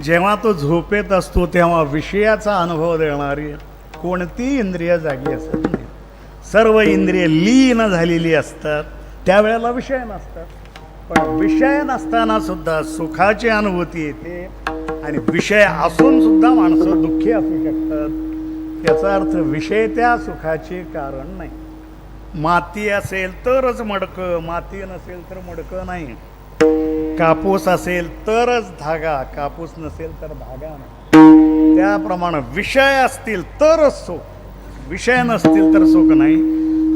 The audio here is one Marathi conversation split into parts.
जेव्हा तो झोपेत असतो तेव्हा विषयाचा अनुभव देणारी कोणती इंद्रिय जागी असत नाही. सर्व इंद्रिय लीन झालेली असतात. त्यावेळेला विषय नसतात. पण विषय नसताना सुद्धा सुखाची अनुभूती येते आणि विषय असून सुद्धा माणसं दुःखी असू शकतात. याचा अर्थ विषय त्या सुखाचे कारण नाही. माती असेल तरच मडकं माती नसेल तर मडकं नाही. कापूस असेल तरच धागा कापूस नसेल तर धागा नाही. त्याप्रमाणे विषय असतील तरच सुख. विषय नसतील तर सुख नाही.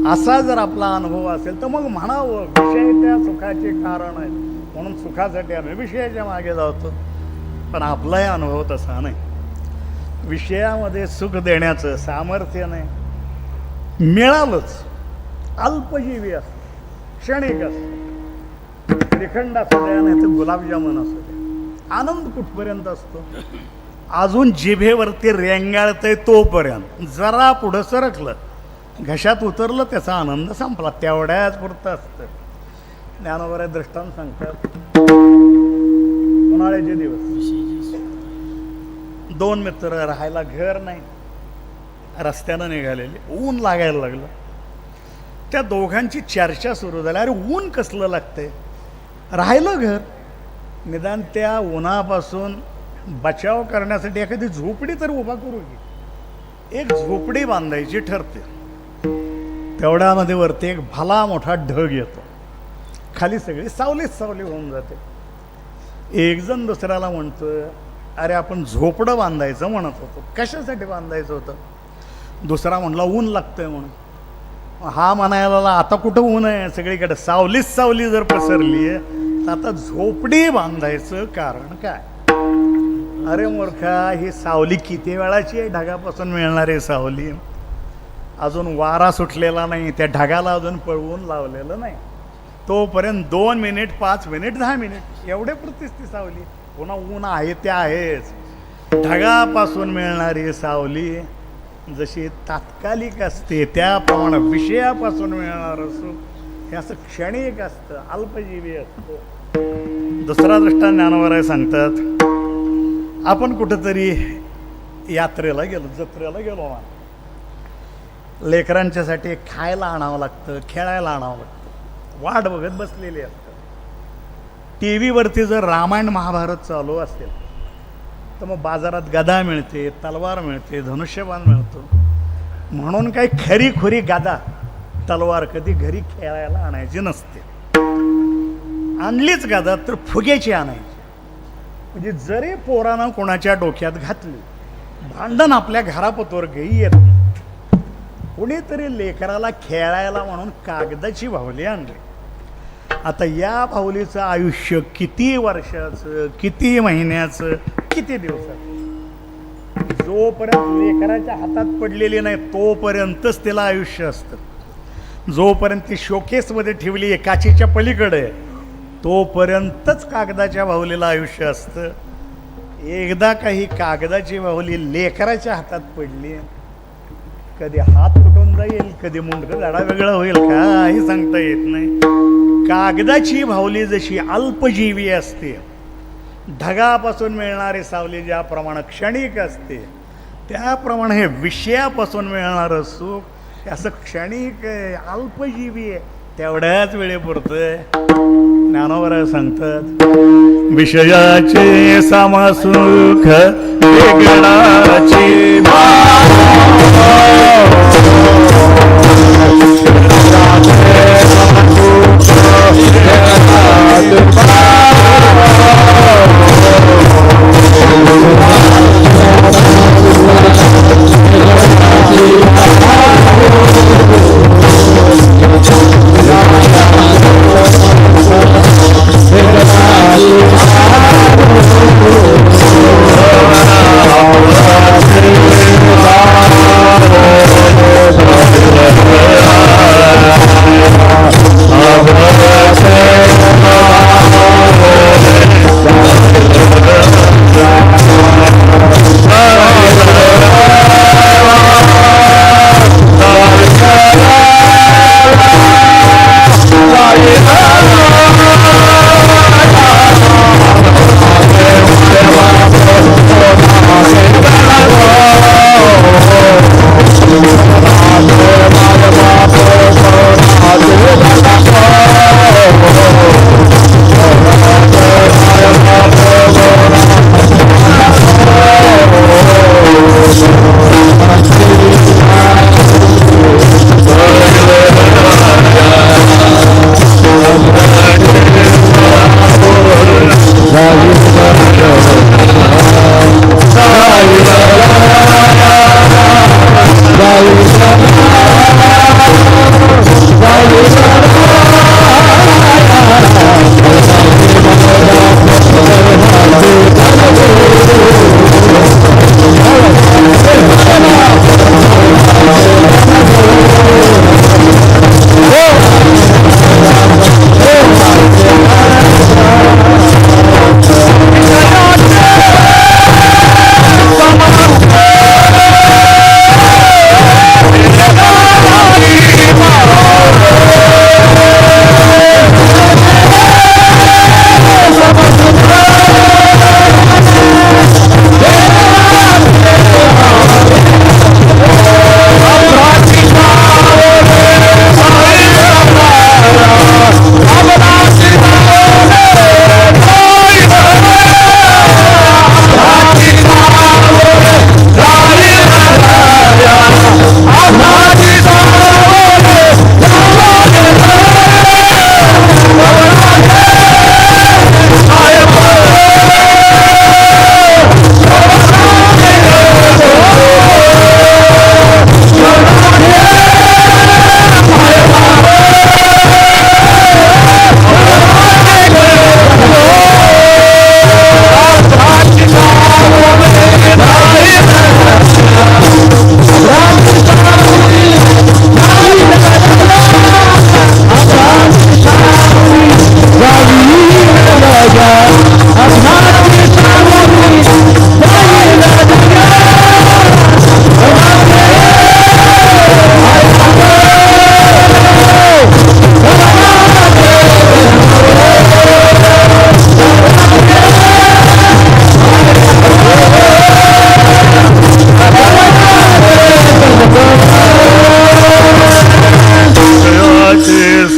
असा जर आपला अनुभव असेल तर मग म्हणावं विषय त्या सुखाचे कारण आहे म्हणून सुखासाठी आम्ही विषयाच्या मागे जातो. पण आपलाही अनुभव तसा नाही. विषयामध्ये सुख देण्याचं सामर्थ्य नाही. मिळालंच. अल्पजीवी असतं. क्षणिक असतं. श्रीखंड असू द्या नाही तर गुलाबजामुन असू द्या आनंद कुठपर्यंत असतो? अजून जिभेवरती रेंगाळतंय तोपर्यंत. जरा पुढं सरकलं घशात उतरलं त्याचा आनंद संपला. तेवढ्याच पुरतं असतं. ज्ञानोबऱ्या दृष्टांत सांगतात उन्हाळ्याचे दिवस. दोन मित्र राहायला घर नाही. रस्त्यानं निघालेले. ऊन लागायला लागलं. त्या दोघांची चर्चा सुरू झाली. अरे ऊन कसलं लागतंय? राहिलं घर. निदान त्या उन्हापासून बचाव करण्यासाठी एखादी झोपडी तर उभा करू की. एक झोपडी बांधायची ठरते. तेवढ्यामध्ये वरती एक भला मोठा ढग येतो. खाली सगळी सावलीच सावली होऊन जाते. एक जण दुसऱ्याला म्हणतं अरे आपण झोपडं बांधायचं म्हणत होतो. कशासाठी बांधायचं होतं? दुसरा म्हणला ऊन लागतंय म्हणून. हा म्हणायला आता कुठं ऊन आहे? सगळीकडे सावलीच सावली जर पसरली आहे तर आता झोपडी बांधायचं कारण काय? अरे मूर्खा ही सावली किती वेळाची आहे? ढगापासून मिळणारी सावली. अजून वारा सुटलेला नाही त्या ढगाला अजून पळवून लावलेलं नाही. तोपर्यंत दोन मिनिट पाच मिनिट दहा मिनिट एवढे पुरतीच ती सावली. पुन्हा ऊन आहे ते आहेच. ढगापासून मिळणारी सावली. जशी तात्कालिक असते त्याप्रमाणे विषयापासून मिळणार असो हे असं क्षणिक असतं अल्पजीवी असतं. दुसरा दृष्टा ज्ञानवराय सांगतात आपण कुठंतरी यात्रेला गेलो जत्रेला गेलो ना. लेकरांच्यासाठी खायला आणावं लागतं खेळायला आणावं लागतं. वाट बघत बसलेली असतं टी व्हीवरती जर रामायण महाभारत चालू असेल तर मग बाजारात गदा मिळते तलवार मिळते धनुष्यबाण मिळतो. म्हणून काही खरी खुरी गदा तलवार कधी घरी खेळायला आणायची नसते. आणलीच गदा तर फुग्याची आणायची. म्हणजे जरी पोरानं कोणाच्या डोक्यात घातली भांडण आपल्या घरापतोर घेई येत नाही. कोणीतरी लेकराला खेळायला म्हणून कागदाची भावली आणली. आता या भावलीचं आयुष्य किती वर्षाचं किती महिन्याचं किती दिवसात? जोपर्यंत लेकराच्या हातात पडलेली नाही तोपर्यंतच तिला आयुष्य असतं. जोपर्यंत ती शोकेसमध्ये ठेवली आहे काचीच्या पलीकडे तोपर्यंतच कागदाच्या वाहुलीला आयुष्य असतं. एकदा काही कागदाची वाहुली लेकराच्या हातात पडली कधी हात तुटून जाईल कधी मुंडकं झाडा वेगळं होईल काही सांगता येत नाही. कागदाची भावली जशी अल्पजीवी असते ढगापासून मिळणारी सावली ज्याप्रमाणे क्षणिक असते त्याप्रमाणे हे विषयापासून मिळणारं सुख हे असं क्षणिक आहे, अल्पजीवी आहे तेवढ्याच वेळेपुरतं ज्ञानोबर सांगतात विषयाचे समसुख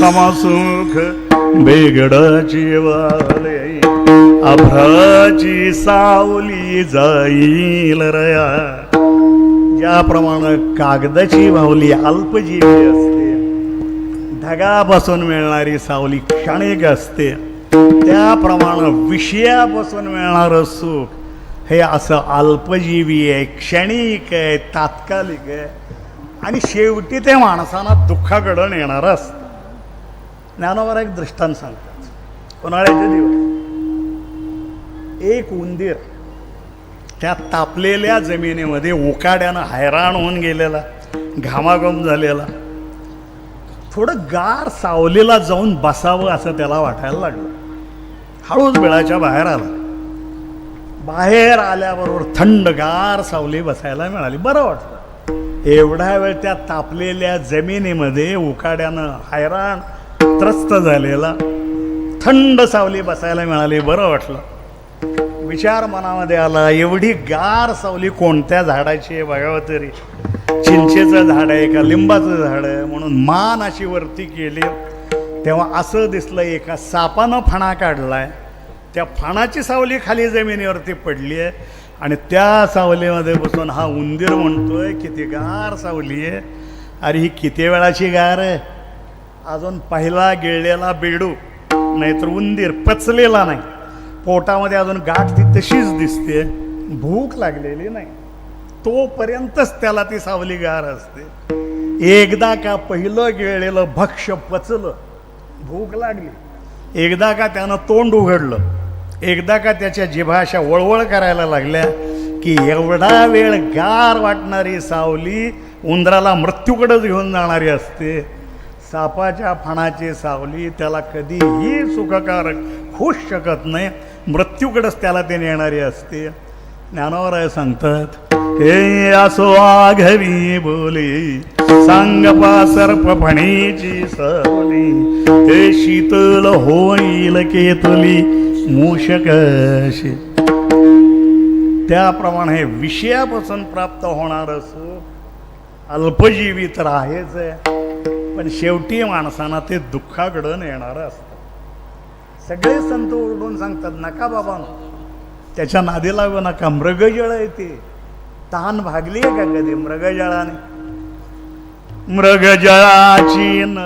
समसुख बेगडाची वाले अभ्राची सावली जाईल रया. ज्याप्रमाणे कागदाची भावली अल्पजीवी असते ढगापासून मिळणारी सावली क्षणिक असते त्याप्रमाणे विषयापासून मिळणारं सुख हे असं अल्पजीवी आहे क्षणिक आहे तात्कालिक आहे. आणि शेवटी ते माणसांना दुःखाकडं येणार असतं. ज्ञानावर एक दृष्टांत सांगतात. उन्हाळ्याचे दिवस. एक उंदीर त्या तापलेल्या जमिनीमध्ये उकाड्यानं हैराण होऊन गेलेला घामाघम झालेला. थोडं गार सावलीला जाऊन बसावं असं त्याला वाटायला लागलं. हळूच बिळाच्या बाहेर आला. बाहेर आल्याबरोबर थंडगार सावली बसायला मिळाली. बरं वाटलं. एवढा वेळ त्या तापलेल्या जमिनीमध्ये उकाड्यानं हैराण त्रस्त झालेला. थंड सावली बसायला मिळाली बरं वाटलं. विचार मनामध्ये आला एवढी गार सावली कोणत्या झाडाची आहे बघावं तरी. चिंचेचं झाड आहे का लिंबाचं झाड आहे? म्हणून मान अशी वरती केली. तेव्हा असं दिसलं एका सापानं फणा काढलाय. त्या फणाची सावली खाली जमिनीवरती पडली आहे. आणि त्या सावलीमध्ये बसून हा उंदीर म्हणतोय किती गार सावली आहे. अरे ही किती वेळाची गार आहे? अजून पहिला गिळलेला बेडू नाहीतर उंदीर पचलेला नाही. पोटामध्ये अजून गाठ ती तशीच दिसते भूक लागलेली नाही. तोपर्यंतच त्याला ती सावली गार असते. एकदा का पहिलं गिळलेलं भक्ष्य पचलं भूक लागली. एकदा का त्यानं तोंड उघडलं एकदा का त्याच्या जिभाशा वळवळ करायला लागल्या की एवढा वेळ गार वाटणारी सावली उंदराला मृत्यूकडेच घेऊन जाणारी असते. सापाच्या फणाची सावली त्याला कधीही सुखकारक होऊच शकत नाही. मृत्यूकडेच त्याला ते नेणारी असते. ज्ञानावराय सांगतात हे असो आघवी बोली सांगपा सर्प फणीची सावली. ते शीतल होईल केतली मूषकशी त्याप्रमाणे हे विषयापासून प्राप्त होणार असो अल्पजीवी तर आहेच आहे. पण शेवटी माणसांना ते दुःखाकडं येणारं असतं. सगळे संत ओरडून सांगतात नका बाबा त्याच्या नादी लागू नका. मृगजळ येते तहान भागली आहे का कधी मृगजळाने? मृगजळाची न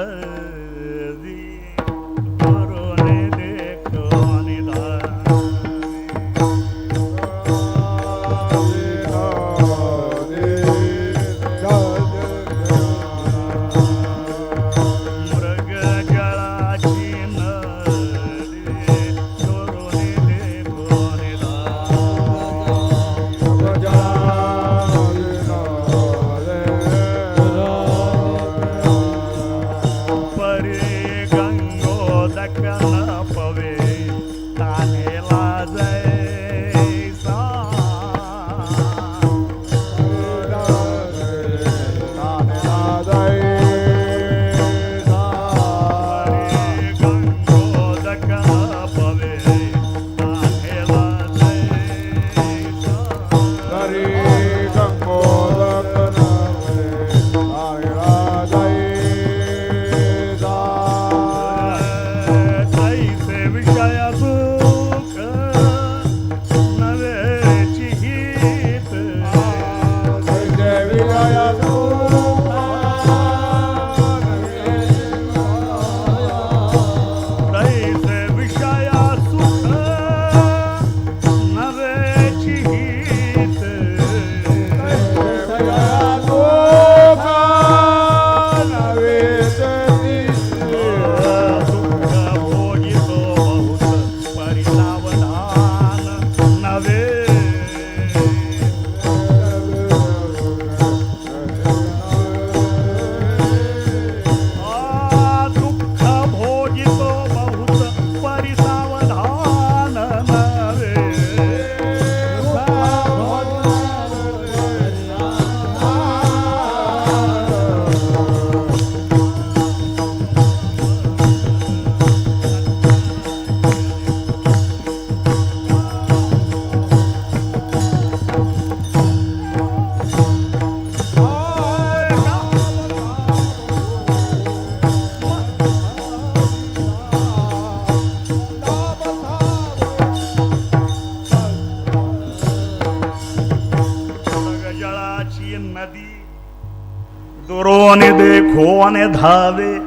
कोणे धावे?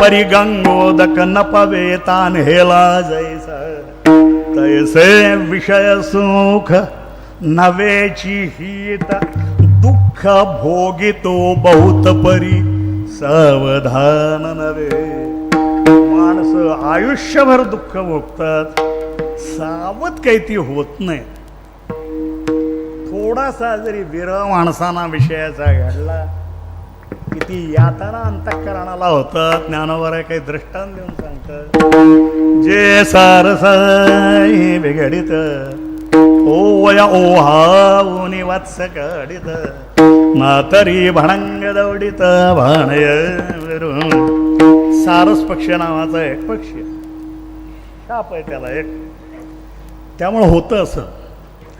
परी गंगोदक न पवे तान हेला जैसा। तैसे विषय सुख नवेची हित दुःख भोगितो बहुत परी सावधान नवे। माणसं आयुष्यभर दुःख भोगतात सावध काही ती होत नाही. थोडासा जरी विरह माणसाना विषयाचा घडला किती यातना अंतःकरणाला होतं. ज्ञानावर काही दृष्टांत देऊन सांगतं. जे सारसाई बिघडित ओ वया ओहाऊनी वात्स कडित ना तरी भणंग दौडित भाणय सारस पक्ष नावाचा एक पक्षी आहे. शाप आहे त्याला एक. त्यामुळं होतं असं.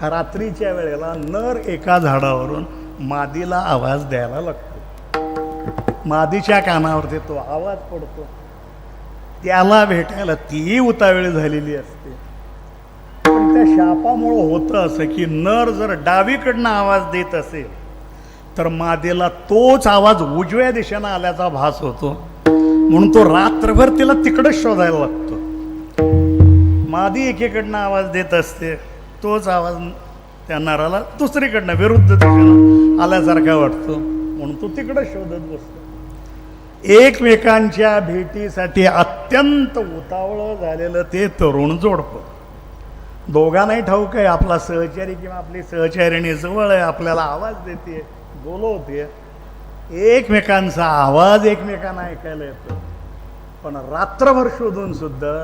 रात्रीच्या वेळेला नर एका झाडावरून मादीला आवाज द्यायला लागतो. मादीच्या कानावरती तो आवाज पडतो. त्याला भेटायला तीही उतावेळ झालेली असते. पण त्या शापामुळं होतं असं की नर जर डावीकडनं आवाज देत असेल तर मादेला तोच आवाज उजव्या दिशेनं आल्याचा भास होतो. म्हणून तो रात्रभर तिला तिकडंच शोधायला लागतो. मादी एकीकडनं आवाज देत असते तोच आवाज त्या नराला दुसरीकडनं विरुद्ध दिशेनं आल्यासारखा वाटतो. म्हणून तो तिकडं शोधत बसतो. एकमेकांच्या भेटीसाठी अत्यंत उतावळं झालेलं ते तरुण जोडपं. दोघांनाही ठाऊक आहे आपला सहचारी किंवा आपली सहचारिणी जवळ आहे आपल्याला आवाज देते बोलवते. एकमेकांचा आवाज एकमेकांना ऐकायला येतो. पण रात्रभर शोधून सुद्धा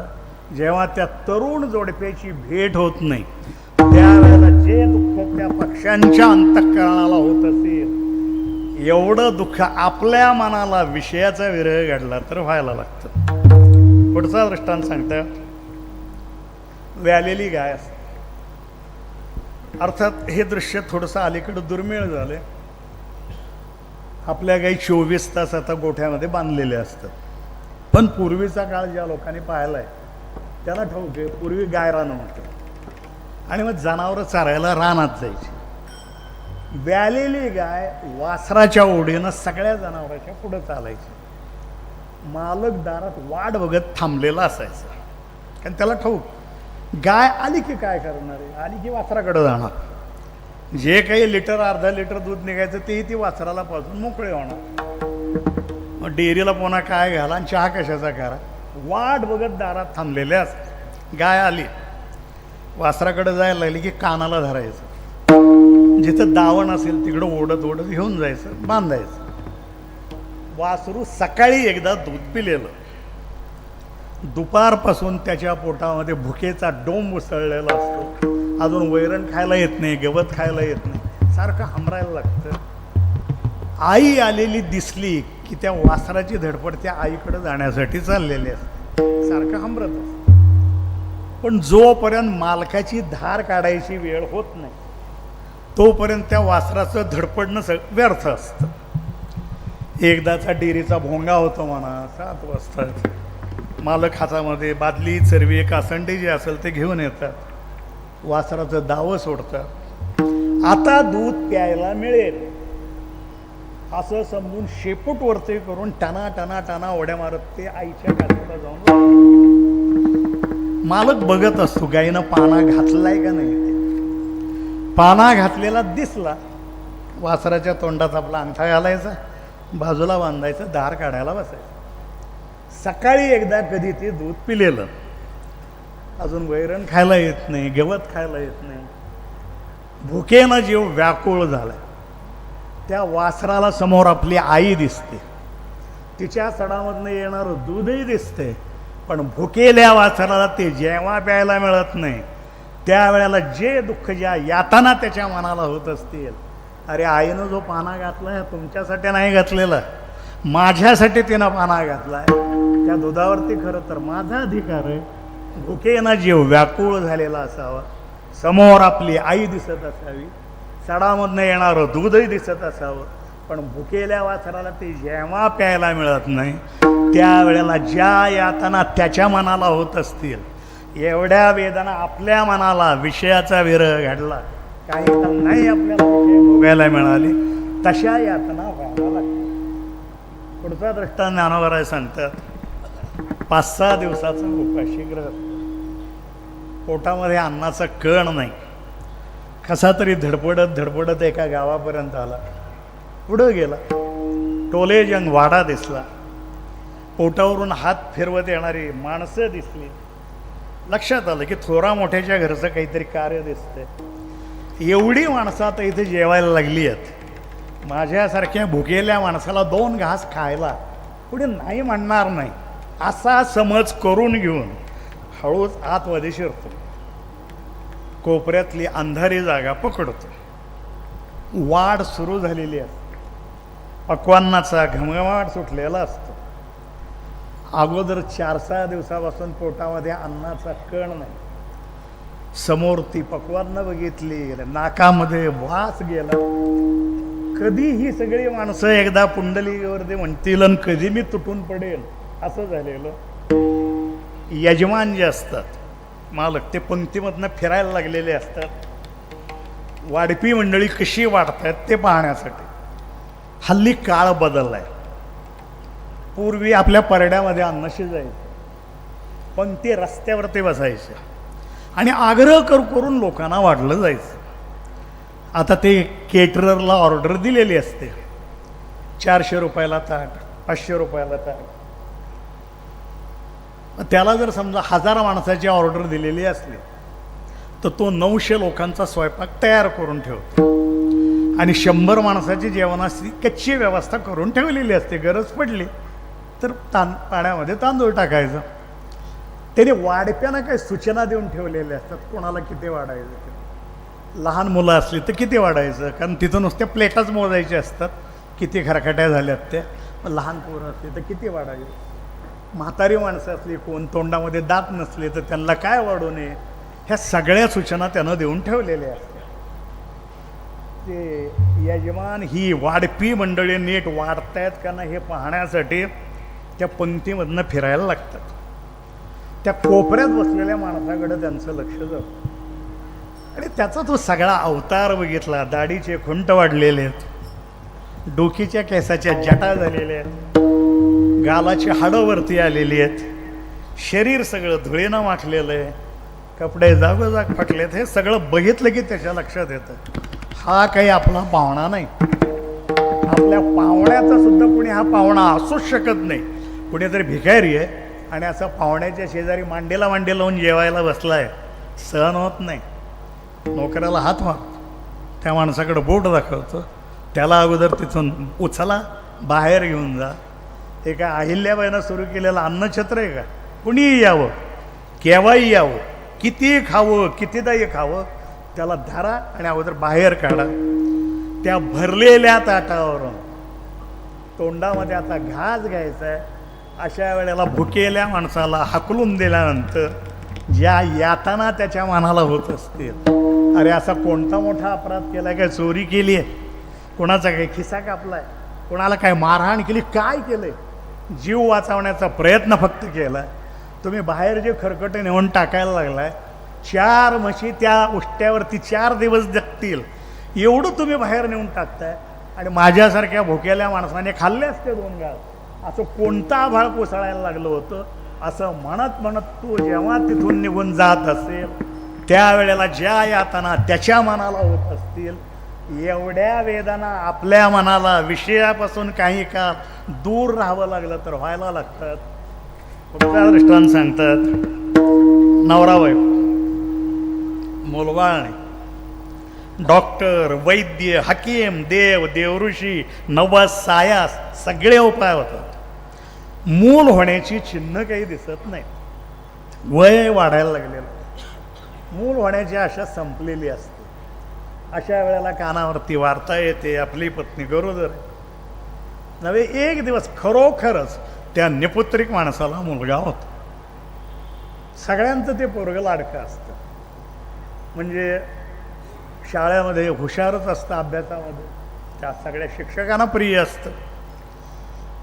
जेव्हा त्या तरुण जोडप्याची भेट होत नाही त्यावेळेला जे दुःख त्या पक्ष्यांच्या अंतःकरणाला होत असेल एवढं दुःख आपल्या मनाला विषयाचा विरह घडला तर व्हायला लागतं. पुढचा दृष्टांत सांगतं. व्यालेली गाय असते. अर्थात हे दृश्य थोडंसं अलीकडं दुर्मिळ झालं आपल्या गाई चोवीस तास आता गोठ्यामध्ये बांधलेले असतात. पण पूर्वीचा काळ ज्या लोकांनी पाहिला आहे त्याला ठाऊक आहे पूर्वी गाय रान होतं आणि मग जनावरं चारायला रानात जायची. व्यालेली गाय वासराच्या ओढीनं सगळ्या जनावरांच्या पुढं चालायची. मालक दारात वाट बघत थांबलेला असायचा. कारण त्याला ठाऊक गाय आली की काय करणार? आहे आली की वासराकडे जाणार. जे काही लिटर अर्धा लिटर दूध निघायचं तेही ती वासराला पाजून मोकळे होणार. मग डेअरीला पुन्हा काय घाला आणि चहा कशाचा करा? वाट बघत दारात थांबलेले असतात गाय आली. वासराकडे जायला लागली की कानाला धरायचं. जिथं दावण असेल तिकडं ओढत ओढत घेऊन जायचं बांधायचं. वासरू सकाळी एकदा दूध पिलेलं. दुपारपासून त्याच्या पोटामध्ये भुकेचा डोंब उसळलेला असतो. अजून वैरण खायला येत नाही गवत खायला येत नाही. सारखं हमरायला लागतं. आई आलेली दिसली की त्या वासराची धडपड त्या आईकडे जाण्यासाठी चाललेली असते. सारखं हमरत असतं. पण जोपर्यंत मालकाची धार काढायची वेळ होत नाही तोपर्यंत त्या वासराचं धडपडणं सग व्यर्थ असतं. एकदाचा डेअरीचा भोंगा होतो म्हणा सात वाजता. मालक हातामध्ये बादली चरवी कासंडी जे असेल ते घेऊन येतात. वासराचं दावं सोडतात. आता दूध प्यायला मिळेल. असं समजून शेपूट वरती करून टना टना टना ओढ्या मारत ते आईच्या कासाला जाऊन मालक बघत असतो गाईनं पाना घातलाय का नाही? पाना घातलेला दिसला. वासराच्या तोंडात आपला अंगठा घालायचा बाजूला बांधायचं दार काढायला बसायचं. सकाळी एकदा कधी ते दूध पिलेलं. अजून वैरण खायला येत नाही गवत खायला येत नाही. भुकेनं जीव व्याकुळ झालाय. त्या वासराला समोर आपली आई दिसते. तिच्या सडामधनं येणारं दूधही दिसते पण भुकेल्या वासराला ते जेव्हा प्यायला मिळत नाही. त्यावेळेला जे दुःख ज्या यातना त्याच्या मनाला होत असतील अरे आईनं जो पाना घातलाय तुमच्यासाठी नाही घातलेला. माझ्यासाठी तिनं पाना घातलाय. त्या दुधावरती खरं तर माझा अधिकार आहे. भुकेनं जीव व्याकुळ झालेला असावा. समोर आपली आई दिसत असावी. सडामधनं येणारं दूधही दिसत असावं. पण भुकेल्या वासराला ते जेव्हा प्यायला मिळत नाही त्यावेळेला ज्या यातना त्याच्या मनाला होत असतील एवढ्या वेदना आपल्या मनाला विषयाचा विरह घडला. काही नाही आपल्याला विषय भोगायला मिळाली. तशा यातना व्हायला लागतात पुढचा दृष्टांत ज्ञानोबराय सांगतात पाच सहा दिवसाचा उपाशीग्रह पोटामध्ये अन्नाचा कण नाही. कसा तरी धडपडत धडपडत एका गावापर्यंत आला. पुढं गेला. टोले जंग वाडा दिसला. पोटावरून हात फिरवत येणारी माणसं दिसली. लक्षात आलं की थोरा मोठ्याच्या घरचं काहीतरी कार्य दिसतंय. एवढी माणसं आता इथे जेवायला लागली आहेत. माझ्यासारख्या भुकेल्या माणसाला दोन घास खायला पुढे नाही म्हणणार नाही. असा समज करून घेऊन हळूच आतमध्ये शिरतो. कोपऱ्यातली अंधारी जागा पकडतो. वाढ सुरू झालेली असते. पक्वांनाचा घमघमाट सुटलेला असतो. अगोदर चार सहा दिवसापासून पोटामध्ये अन्नाचा कण नाही. समोर ती पक्वान्न बघितली नाकामध्ये वास गेला. कधी ही सगळी माणसं एकदा पुंडलीवरती म्हणतील आणि कधी मी तुटून पडेल असं झालेलं. यजमान जे असतात मालक ते पंक्तीमधनं फिरायला लागलेले असतात. वाढपी मंडळी कशी वाढतायत ते पाहण्यासाठी. हल्ली काळ बदललाय. पूर्वी आपल्या परड्यामध्ये अन्न शिजायचं पण ते रस्त्यावरती बसायचे. आणि आग्रह कर करून लोकांना वाढलं जायचं. आता ते केटररला ऑर्डर दिलेली असते. चारशे रुपयाला ताट पाचशे रुपयाला ताट. त्याला जर समजा हजार माणसाची ऑर्डर दिलेली असली तर तो नऊशे लोकांचा स्वयंपाक तयार करून ठेवतो. आणि शंभर माणसाची जेवणाची कच्ची व्यवस्था करून ठेवलेली असते. गरज पडली. तर तां पाण्यामध्ये तांदूळ टाकायचं. त्याने वाढप्यानं काही सूचना देऊन ठेवलेल्या असतात कोणाला किती वाढायचं ते. लहान मुलं असली तर किती वाढायचं? कारण तिथं नुसत्या प्लेटाच मोजायच्या असतात. किती खरखट्या झाल्यात त्या लहान पोरं असली तर किती वाढायचे? म्हातारी माणसं असली कोण तोंडामध्ये दात नसले तर त्यांना काय वाढू नये? ह्या सगळ्या सूचना त्यानं देऊन ठेवलेल्या असतात. ते यजमान ही वाढपी मंडळी नीट वाढतायत का ना हे पाहण्यासाठी त्या पंक्तीमधनं फिरायला लागतात. त्या कोपऱ्यात बसलेल्या माणसाकडं त्यांचं लक्ष जातं. आणि त्याचा तो सगळा अवतार बघितला. दाढीचे खुंट वाढलेले आहेत. डोकीच्या केसाच्या जटा झालेल्या आहेत. गालाची हाडं वरती आलेली आहेत. शरीर सगळं धुळेनं माखलेलं आहे. कपडे जागोजाग फाटलेत. हे सगळं बघितलं की त्याच्या लक्षात येतं. हा काही आपला पाहुणा नाही. आपल्या पाहुण्याचा सुद्धा कुणी हा पाहुणा असूच शकत नाही. कुणीतरी भिकारी आहे. आणि असं पाहुण्याच्या शेजारी मांडीला मांडी लावून जेवायला बसला आहे सहन होत नाही. नोकऱ्याला हात मारतो त्या माणसाकडं बोट दाखवतो. त्याला अगोदर तिथून उचला बाहेर घेऊन जा. ते काय अहिल्याबाईनं सुरू केलेलं अन्नछत्र आहे का? कुणीही यावं. केव्हाही यावं. कितीही खावं कितीदाही खावं. त्याला धरा आणि अगोदर बाहेर काढा. त्या भरलेल्या ताटावरून. तोंडामध्ये आता घास घ्यायचा आहे. अशा वेळेला भुकेल्या माणसाला हकलून दिल्यानंतर ज्या यातना त्याच्या मनाला होत असतील. अरे असा कोणता मोठा अपराध केला काय चोरी केली आहे? कोणाचा काही खिसा कापलाय? कोणाला काय मारहाण केली? काय केलंय? जीव वाचवण्याचा प्रयत्न फक्त केला तुम्ही बाहेर जे खरकटे नेऊन टाकायला लागलाय चार म्हशी त्या उष्ट्यावरती चार दिवस जगतील. एवढं तुम्ही बाहेर नेऊन टाकताय आणि माझ्यासारख्या भुकेल्या माणसाने खाल्ले असते दोन गाळ. असं कोणता आभाळ कोसळायला लागलं होतं? असं म्हणत म्हणत तू जेव्हा तिथून निघून जात असेल त्यावेळेला ज्या यातना त्याच्या मनाला होत असतील एवढ्या वेदना आपल्या मनाला विषयापासून काही काळ दूर राहावं लागलं तर व्हायला लागतात. दृष्टान दृष्टांत सांगतात नवरा बायको मुलबाळणे डॉक्टर वैद्य हकीम देव देवऋषी नवस सायास सगळे उपाय होतात. मूल होण्याची चिन्ह काही दिसत नाही वय वाढायला लागलेलं. मूल होण्याची आशा संपलेली असते. अशा वेळेला कानावरती वार्ता येते आपली पत्नी गरोदर. नव्हे एक दिवस खरोखरच त्या निपुत्रिक माणसाला मुलगा होता. सगळ्यांचं ते पोरगं लाडकं असतं. म्हणजे शाळेमध्ये हुशारच असतं अभ्यासामध्ये. त्या सगळ्या शिक्षकांना प्रिय असतं.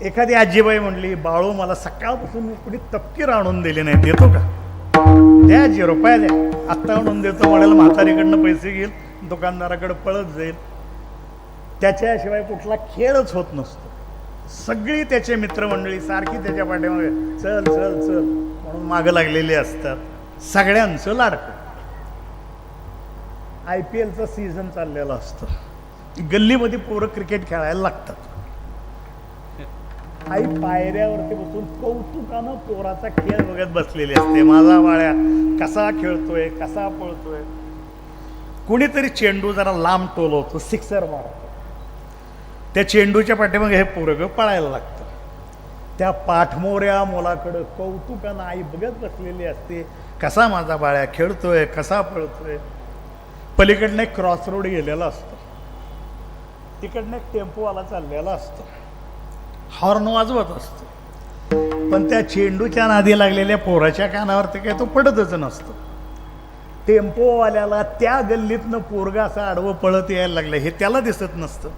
एखादी आजीबाई म्हणली बाळू मला सकाळपासून कुणी तपकीर आणून दिले नाही देतो का? द्या जी रुपया द्या. आत्ता आणून देतो. म्हणाल म्हातारीकडनं पैसे घेईल दुकानदाराकडे पळत जाईल. त्याच्याशिवाय कुठला खेळच होत नसतो. सगळी त्याचे मित्रमंडळी सारखी त्याच्या पाठीमागे चल चल चल म्हणून मागं लागलेली असतात. सगळ्यांचं लाडकं. आय पी एलचा सीझन चाललेला असतो. गल्लीमध्ये पोरं क्रिकेट खेळायला लागतात. आई पायऱ्यावरती बसून कौतुकानं पोराचा खेळ बघत बसलेली असते. माझा बाळ्या कसा खेळतोय कसा पळतोय? कुणीतरी चेंडू जरा लांब टोलवतो सिक्सर मारतो. त्या चेंडूच्या पाठीमागे हे पोरग पळायला लागतं. त्या पाठमोऱ्या मुलाकडं कौतुकानं आई बघत बसलेली असते. कसा माझा बाळ्या खेळतोय कसा पळतोय? पलीकडनं एक क्रॉस रोड गेलेला असतो. तिकडनं एक टेम्पोवाला चाललेला असतो. हॉर्न वाजवत असतो. पण त्या चेंडूच्या नादी लागलेल्या पोराच्या कानावरती काय तो पडतच नसतो. टेम्पोवाल्याला त्या गल्लीतनं पोरगा असं आडवं पळत यायला लागलं हे त्याला दिसत नसतं.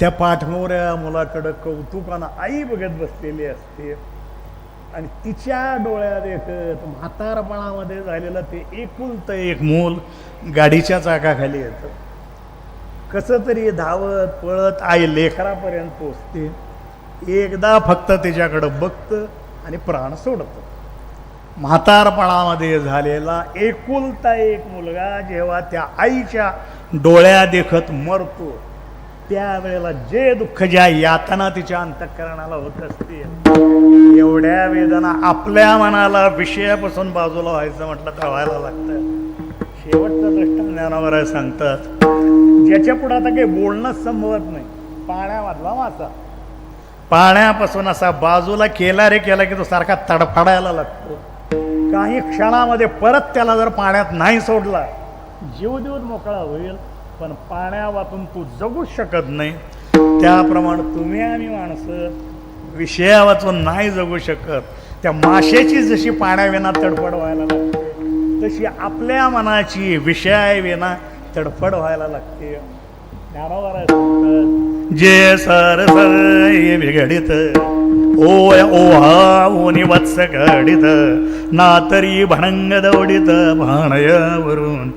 त्या पाठमोऱ्या मुलाकडं कौतुकानं आई बघत बसलेली असते. आणि तिच्या डोळ्यात एकत म्हातारपणामध्ये झालेलं ते एकुलतं एक मूल गाडीच्या चाकाखाली येतं. कसं तरी धावत पळत आई लेखरापर्यंत पोचते. एकदा फक्त तिच्याकडं बघतं आणि प्राण सोडतं. म्हातारपणामध्ये झालेला एकुलता एक मुलगा जेव्हा त्या आईच्या डोळ्या देखत मरतो त्यावेळेला जे दुःख ज्या यातना तिच्या अंतःकरणाला होत असते एवढ्या वेदना आपल्या मनाला विषयापासून बाजूला व्हायचं म्हटलं तर व्हायला लागतं. शेवटचं दृष्टांत ज्ञानावर सांगतात ज्याच्या पुढे आता काही बोलणंच संभवत नाही. पाण्यामधला मासा. पाण्यापासून असा बाजूला केला रे केला की तो सारखा तडफडायला लागतो. काही क्षणामध्ये परत त्याला जर पाण्यात नाही सोडला जीव देऊन मोकळा होईल पण पाण्या वाचून तू जगूच शकत नाही. त्याप्रमाणे तुम्ही आणि माणसं विषया वाचून नाही जगू शकत. त्या माशेची जशी पाण्याविना तडफड व्हायला लागते तशी आपल्या मनाची विषयाविना तडफड व्हायला लागते. ज्ञानावर सांगतात, जे सरसय सर बिघडित ओय ओहा ओनी वत्स घडित ना तरी भणंग दौडित भाणयावरून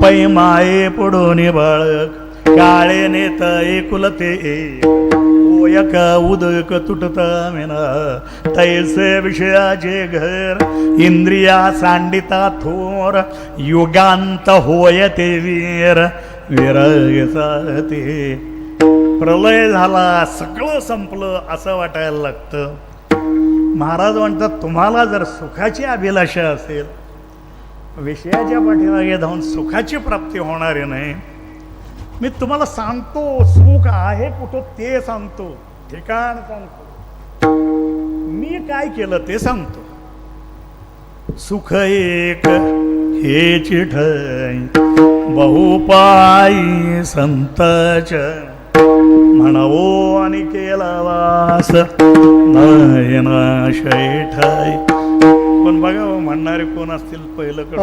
पैमाये पुढून बाळक काळे नेत एकुलते ओयक उदक तुटत मेना तैसे विषयाचे घर इंद्रिया सांडिता थोर युगांत होय ते वीर विरगचा ते प्रलय झाला सगळं संपलं असं वाटायला लागतं. महाराज म्हणतात तुम्हाला जर सुखाची अभिलाषा असेल विषयाच्या पाठीमागे धावून सुखाची प्राप्ती होणारी नाही. मी तुम्हाला सांगतो सुख आहे कुठं ते सांगतो ठिकाण सांगतो. मी काय केलं ते सांगतो. सुख एक हे चिठ बहुपायी संतचन म्हणावो आणि केला वास. नयना शैठाय पण बघा हो, म्हणणारे कोण असतील पहिलं कडे